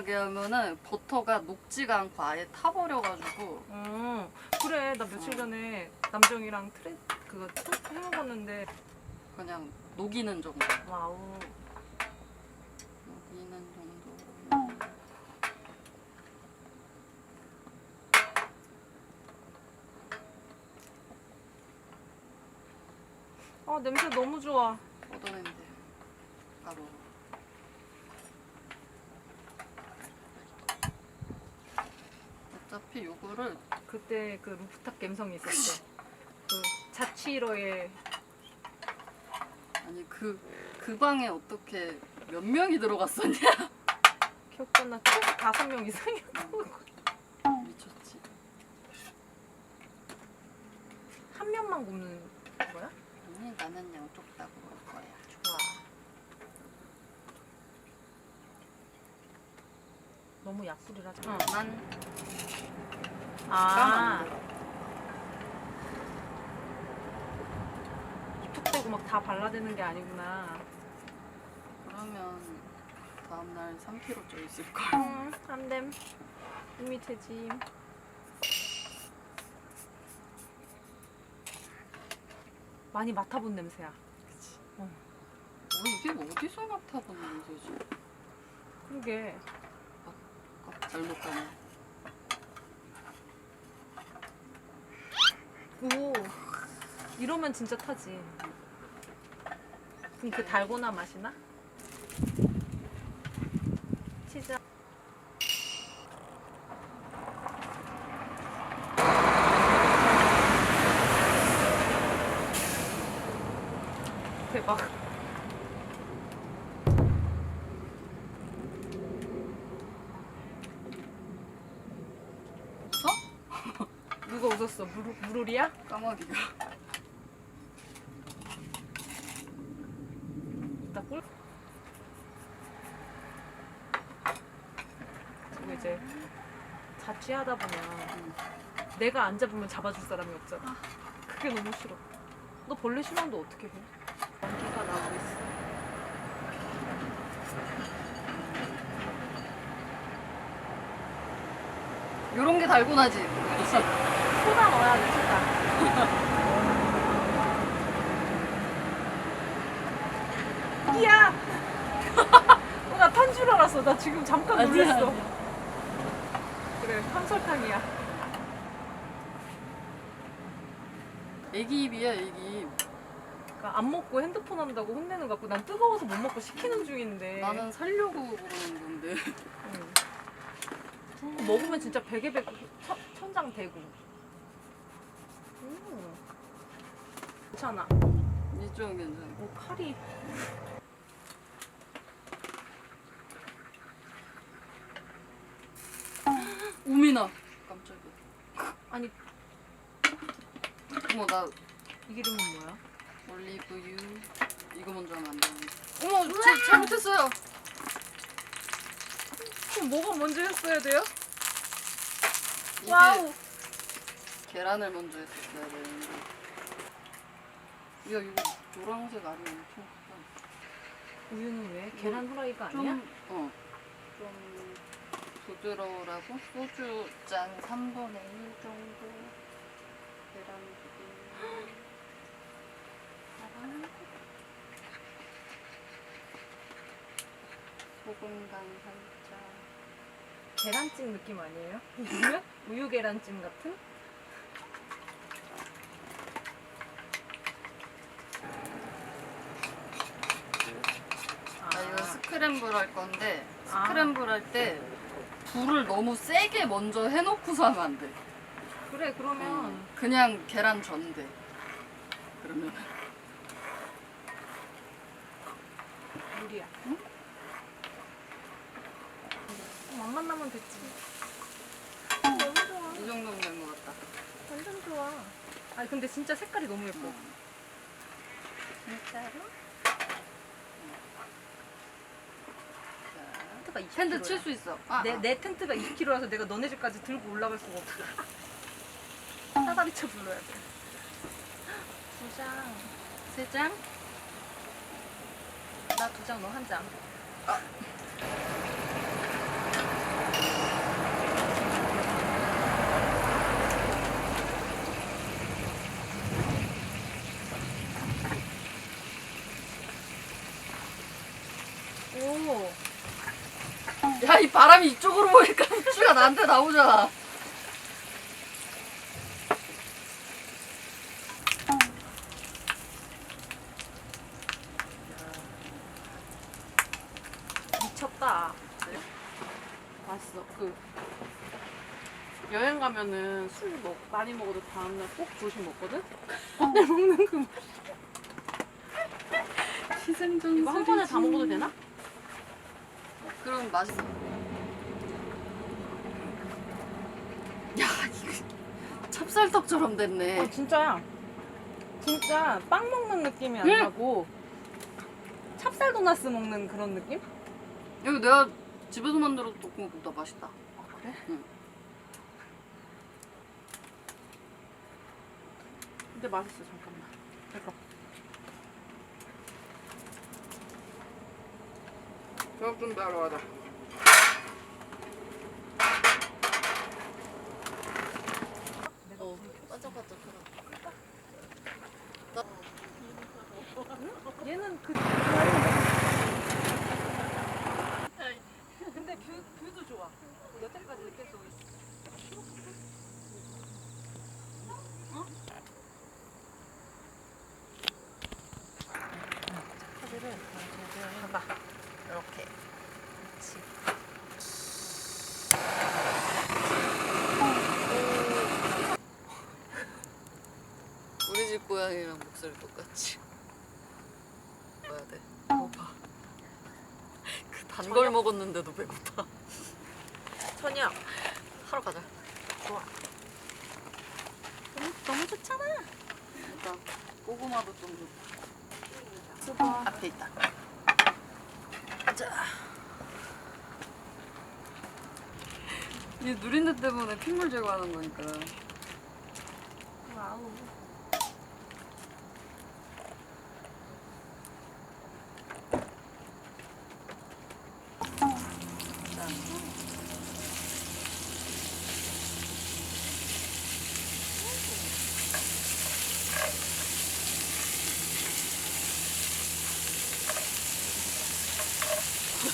나게 하면은 버터가 녹지가 않고 아예 타버려가지고 음 그래 나 며칠 전에 남정이랑 트레 그거 해 먹었는데 그냥 녹이는 정도. 와우 녹이는 정도. 아 냄새 너무 좋아 뻗어낸대. 가루. 어차피 요거를 그때 그 루프탑 감성이 있었어 그 자취러의 아니 그 그 방에 어떻게 몇 명이 들어갔었냐? 기억도 나 최소 다섯 명 이상이었던 거 미쳤지. 한 명만 굽는 거야? 아니 나는 양쪽 다 그럴 거야. 좋아 너무 약불이라 응. 난 아. 툭대고 막 다 발라대는 게 아니구나. 그러면 다음날 3kg 쪄 있을 걸. 응 안 됨. 이미 되지. 많이 맡아본 냄새야. 어, 이게 어디서 맡아본 냄새지? 그러게. 아, 잘못 가네. 오 이러면 진짜 타지 그럼 그 달고나 맛이나? 치즈 대박 웃어? 웃었어? 무루, 무룰이야? 까마귀가. 나 꿀. 그리고 이제 자취하다 보면 내가 안 잡으면 잡아줄 사람이 없잖아. 그게 너무 싫어. 너 벌레 싫어하는데 어떻게 해? 연기가 나오고 있어. 요런 게 달고나지. 소다 넣어야 돼, 소다. 어, 나탄 줄 알았어. 나 지금 잠깐 아니야, 놀랐어. 아니야. 그래, 함설탕이야. 애기 입이야 애기 입. 그러니까 안 먹고 핸드폰 한다고 혼내는 것 같고 난 뜨거워서 못 먹고 식히는 중인데 나는 살려고 그러는 건데. 응. 먹으면 진짜 베개 베고 천, 천장 대고 음. 괜찮아 이쪽은 괜찮아. 오 칼이 우미나. 깜짝이야. 아니 어머 나이 이름은 뭐야? 올리브유 이거 먼저 하면 안 되는데. 어머 제, 잘못했어요. 그럼 뭐가 먼저 했어야 돼요? 이게 와우 계란을 먼저 했어야 되는데. 야 이거 노란색 아니면 엄청 크다. 우유는 왜? 계란 후라이가 아니야? 좀, 어, 좀 부드러우라고 소주 짠 3분의 1 정도 계란 두 개. 소금 간 살짝. 계란찜 느낌 아니에요? 우유? 우유 계란찜 같은? 아 이거 스크램블 할 건데 아. 스크램블 할 때 불을 너무 세게 먼저 해놓고서 하면 안 돼. 그래 그러면 어, 그냥 계란 전대. 그러면 물이야 응? 맛만 나면 됐지 어, 너무 좋아 이 정도면 된 것 같다. 완전 좋아. 아니 근데 진짜 색깔이 너무 예뻐. 진짜로? 텐트가 20kg. 텐트 칠 수 있어. 아, 내, 아. 내 텐트가 20kg라서 내가 너네 집까지 들고 올라갈 수가 없어. 사다리 쳐 불러야 돼. 두 장. 세 장? 나 두 장, 너 한 장. 야 이 바람이 이쪽으로 보니까 후추가 나한테 나오잖아. 미쳤다. 맛있어. 그 여행 가면은 술 먹, 많이 먹어도 다음날 꼭 조식 먹거든? 오늘 먹는 그 희생전 이거 한 번에 다 먹어도 되나? 그럼 맛있어. 야 이거 찹쌀떡처럼 됐네. 어, 진짜야. 진짜 빵 먹는 느낌이 안 응. 나고 찹쌀 도나스 먹는 그런 느낌? 이거 내가 집에서 만들어도 볶음밥보다 맛있다. 아, 그래? 응. 근데 맛있어 잠깐만. 이거. 저녁 준비하러 가자. 어, 반짝반짝하다. 얘는 그. 근데 뷰 뷰도 좋아. 여태까지 이렇게 또. 카드를 봐봐. 이렇게. 우리 집 고양이랑 목소리 똑같지. 뭐야 돼? 배고파. 그 단걸 먹었는데도 배고파. 천이야. 하러 가자. 좋아. 너무, 너무 좋잖아. 일단 고구마도 좀 줘. 앞에 있다. 자. 이 누린내 때문에 핏물 제거하는 거니까. 와우.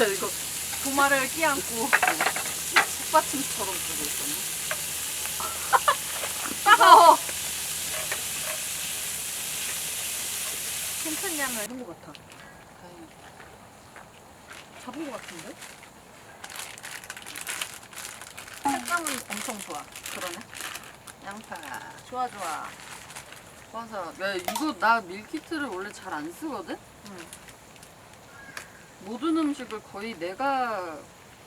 야, 이거 도마를 끼안고. 숯받침처럼 쓰고 있었네. 따가워! 괜찮냐면 이런 거 같아. 잡은 거 같은데? 색감은 엄청 좋아. 그러네. 양파. 좋아 좋아. 맞아. 야, 이거 나 밀키트를 원래 잘 안 쓰거든? 응. 모든 음식을 거의 내가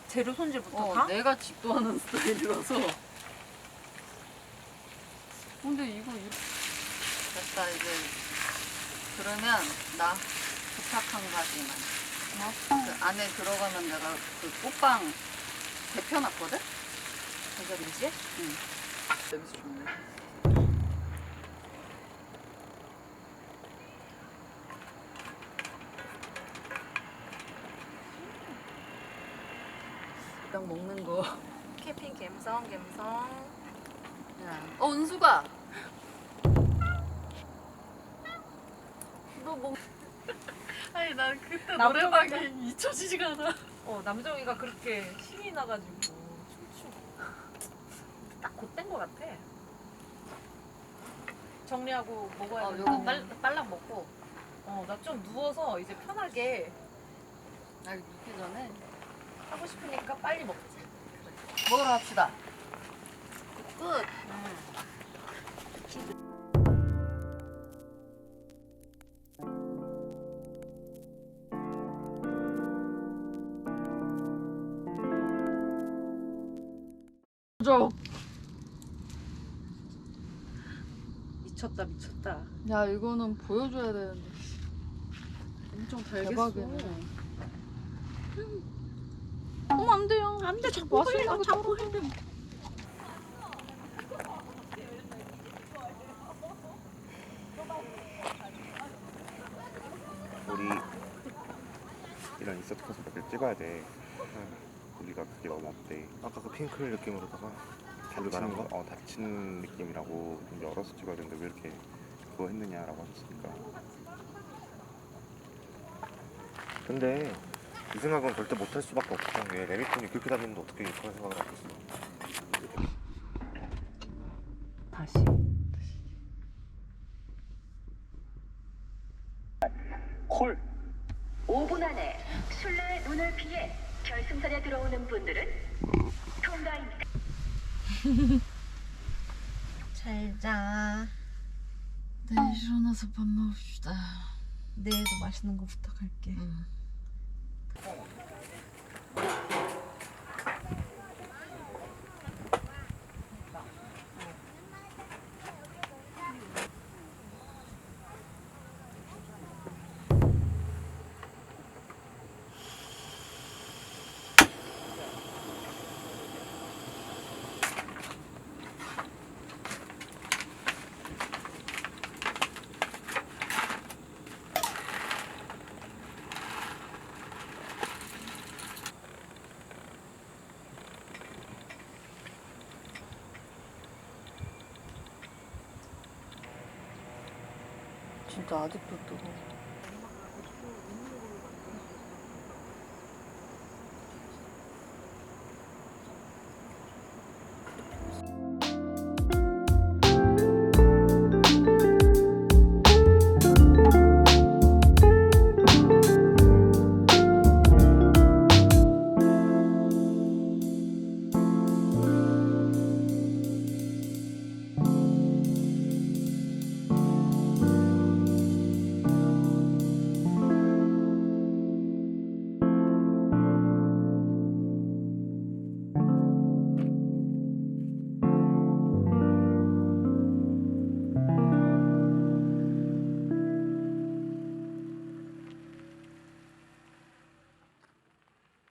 재료 손질부터 어, 다? 내가 집도하는 스타일이라서. 근데 이거 이- 됐다 이제 그러면 나 부탁 한 가지만. 뭐? 그 안에 들어가면 내가 그 꽃빵 데펴놨거든? 대접이지? 응. 냄새 좋네. 그냥 먹는 거. 캠핑 갬성 갬성. 어, 은수가. 너 뭐? 아니 난 그때 나 노래방이 잊혀지지가 않아. 어 남정이가 그렇게 신이 나가지고 춤추고 딱 곧된 거 같아. 정리하고 먹어야 어, 돼. 요거 빨 빨랑 먹고. 어나 좀 누워서 이제 편하게 나 눕기 전에 하고 싶으니까 빨리 먹자. 먹으러 갑시다. 끝. 저. 미쳤다 미쳤다. 야 이거는 보여줘야 되는데. 엄청 대박이네. 어머 안 돼요. 안 돼 자꾸 빨리 가, 자꾸 해. 우리 이런 인서트 컷을 몇개 찍어야 돼. 우리가 그게 너무 없대. 아까 그 핑클 느낌으로다가 우리 다른 말한 거? 거? 어 다친 느낌이라고 좀 열어서 찍어야 되는데 왜 이렇게 그거 했느냐라고 하셨으니까. 근데 이 생각은 절대 못할 수밖에 없던 게 레미콘이 그렇게 다니는데 어떻게 그런 생각을 하겠어 다시. 콜 5분 안에 술래의 눈을 피해 결승선에 들어오는 분들은 통과입니다. 잘 자. 내일 일어나서 밥 먹읍시다. 내일도 맛있는 거 부탁할게. Home. 진짜 아직도 뜨거워.